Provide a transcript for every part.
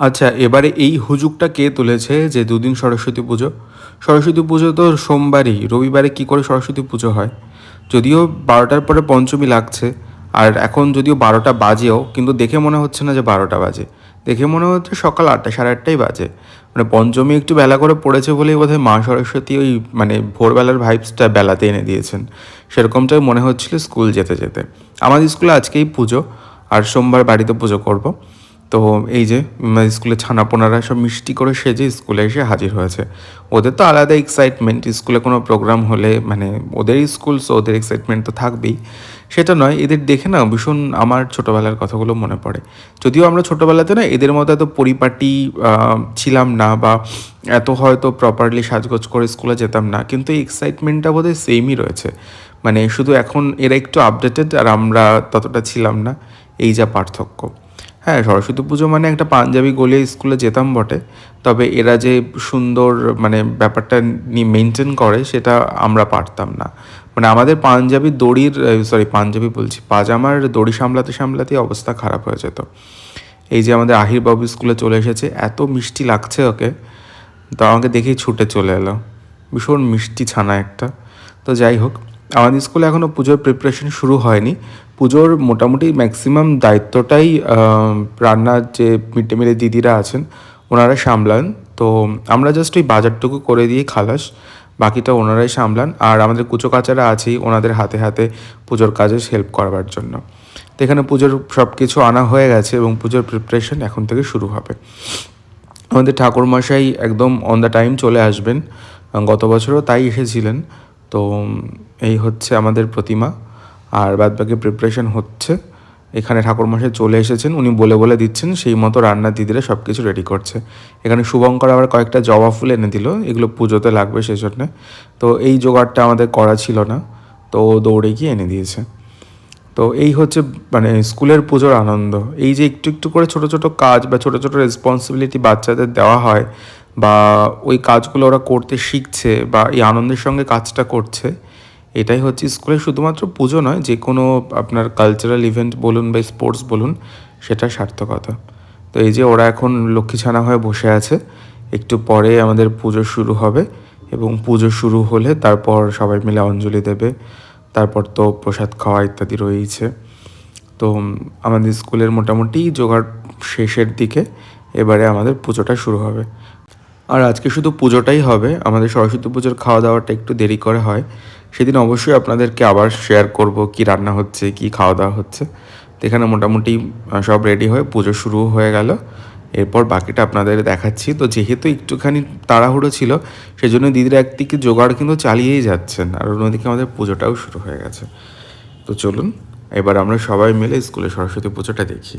আচ্ছা এবারে এই হুজুগটা কে তুলেছে যে দুদিন সরস্বতী পুজো? সরস্বতী পুজো তো সোমবারই, রবিবারে কি করে সরস্বতী পুজো হয়? যদিও বারোটার পরে পঞ্চমী লাগছে, আর এখন যদিও বারোটা বাজেও, কিন্তু দেখে মনে হচ্ছে না যে বারোটা বাজে। দেখে মনে হচ্ছে সকাল আটটা, সাড়ে আটটাই বাজে। মানে পঞ্চমী একটু বেলা করে পড়েছে বলেই বোধহয় মা সরস্বতী ওই মানে ভোরবেলার ভাইবসটা বেলাতে এনে দিয়েছেন। সেরকমটাই মনে হচ্ছিল স্কুল যেতে যেতে। আমাদের স্কুলে আজকেই পুজো, আর সোমবার বাড়িতে পুজো করব। তো এই যে উম, স্কুলে ছানাপোনারা সব মিষ্টি করে সেজে স্কুলে এসে হাজির হয়েছে। ওদের তো আলাদা এক্সাইটমেন্ট স্কুলে কোনো প্রোগ্রাম হলে মানে ওদেরই স্কুল সো ওদের এক্সাইটমেন্ট তো থাকবেই। সেটা নয় এদের দেখে না ভীষণ আমার ছোটোবেলার কথাগুলো মনে পড়ে। যদিও আমরা ছোটোবেলাতে না এদের মতো এত পরিপাটি ছিলাম না বা এত হয়তো প্রপারলি সাজগোজ করে স্কুলে যেতাম না কিন্তু এই এক্সাইটমেন্টটা বোধহয় সেমই রয়েছে। মানে শুধু এখন এরা একটু আপডেটেড আর আমরা ততটা ছিলাম না এই যা পার্থক্য। হ্যাঁ সরস্বতী পুজো মানে একটা পাঞ্জাবি গলিয়ে স্কুলে যেতাম বটে। তবে এরা যে সুন্দর মানে ব্যাপারটা মেনটেন করে সেটা আমরা পারতাম না। মানে আমাদের পাঞ্জাবি দড়ির সরি পাঞ্জাবি বলছি, পাজামার দড়ি সামলাতে সামলাতেই অবস্থা খারাপ হয়ে যেত। এই যে আমাদের আহির বাবু স্কুলে চলে এসেছে, এত মিষ্টি লাগছে ওকে, তো আমাকে দেখেই ছুটে চলে এলো। ভীষণ মিষ্টি ছানা একটা। তো যাই হোক আমাদের স্কুলে এখনও পুজোর প্রিপারেশন শুরু হয়নি। পুজোর মোটামুটি ম্যাক্সিমাম দায়িত্বটাই রান্নার যে মিড ডে মিলের দিদিরা আছেন, ওনারা সামলান। তো আমরা জাস্ট ওই বাজারটুকু করে দিয়ে খালাস, বাকিটা ওনারাই সামলান। আর আমাদের কুচো কাচারা আছেই, ওনাদের হাতে হাতে পুজোর কাজে হেল্প করবার জন্য। তো এখানে পুজোর সব কিছু আনা হয়ে গেছে এবং পুজোর প্রিপারেশন এখন থেকে শুরু হবে। আমাদের ঠাকুরমশাই একদম অন দ্য টাইম চলে আসবেন। গত বছরও তাই এসেছিলেন। তো এই হচ্ছে আমাদের প্রতিমা, আর বাদবাকি প্রিপারেশন হচ্ছে। এখানে ঠাকুরমশাই চলে এসেছেন, উনি বলে বলে দিচ্ছেন, সেই মতো রান্নার দিদিরা সব কিছু রেডি করছে। এখানে শুভঙ্কর আবার কয়েকটা জবা ফুল এনে দিল, এগুলো পুজোতে লাগবে সেই জন্যে তো এই জোগাড়টা আমাদের করা ছিল না, তো দৌড়ে গিয়ে এনে দিয়েছে। তো এই হচ্ছে মানে স্কুলের পুজোর আনন্দ। এই যে একটু একটু করে ছোট ছোট কাজ বা ছোট ছোট রেসপন্সিবিলিটি বাচ্চাদের দেওয়া হয়, বা ওই কাজগুলো ওরা করতে শিখছে, বা এই আনন্দের সঙ্গে কাজটা করছে এটাই হচ্ছে স্কুলে শুধুমাত্র পুজো নয়, যে কোনো আপনার কালচারাল ইভেন্ট বলুন বা স্পোর্টস বলুন, সেটা সার্থকতা। তো এই যে ওরা এখন লক্ষ্মীছানা হয়ে বসে আছে, একটু পরে আমাদের পুজো শুরু হবে এবং পুজো শুরু হলে তারপর সবাই মিলে অঞ্জলি দেবে, তারপর তো প্রসাদ খাওয়া ইত্যাদি রয়েইছে। তো আমাদের স্কুলের মোটামুটি জোগাড় শেষের দিকে এবারে আমাদের পুজোটা শুরু হবে। আর আজকে শুধু পুজোটাই হবে, আমাদের সরস্বতী পুজোর খাওয়া দাওয়াটা একটু দেরি করে হয় সেদিন অবশ্যই আপনাদেরকে আবার শেয়ার করব কি রান্না হচ্ছে, কি খাওয়া দাওয়া হচ্ছে। তো এখানে মোটামুটি সব রেডি হয়ে পুজো শুরু হয়ে গেল। এরপর বাকিটা আপনাদের দেখাচ্ছি। তো যেহেতু একটুখানি তাড়াহুড়ো ছিল সেই সেজন্য দিদিরা একদিকে জোগাড় কিন্তু চালিয়েই যাচ্ছেন আর অন্যদিকে আমাদের পুজোটাও শুরু হয়ে গেছে। তো চলুন, এবার আমরা সবাই মিলে স্কুলে সরস্বতী পুজোটা দেখি।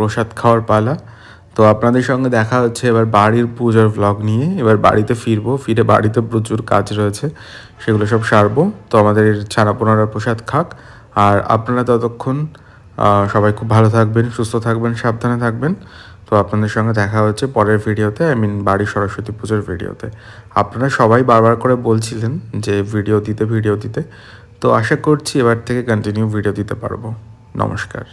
প্রসাদ খাওয়ার পালা। তো আপনাদের সঙ্গে দেখা হচ্ছে এবার বাড়ির পুজোর ভ্লগ নিয়ে। এবার বাড়িতে ফিরবো। ফিরে বাড়িতে প্রচুর কাজ রয়েছে। সেগুলো সব সারবো। তো আমাদের ছানাপোনারা প্রসাদ খাক। আর আপনারা ততক্ষণ সবাই খুব ভালো থাকবেন, সুস্থ থাকবেন, সাবধানে থাকবেন। তো আপনাদের সঙ্গে দেখা হচ্ছে পরের ভিডিওতে, আই মিন বাড়ির সরস্বতী পুজোর ভিডিওতে। আপনারা সবাই বারবার করে বলছিলেন যে ভিডিও দিতে ভিডিও দিতে। তো আশা করছি এবার থেকে কন্টিনিউ ভিডিও দিতে পারব। নমস্কার।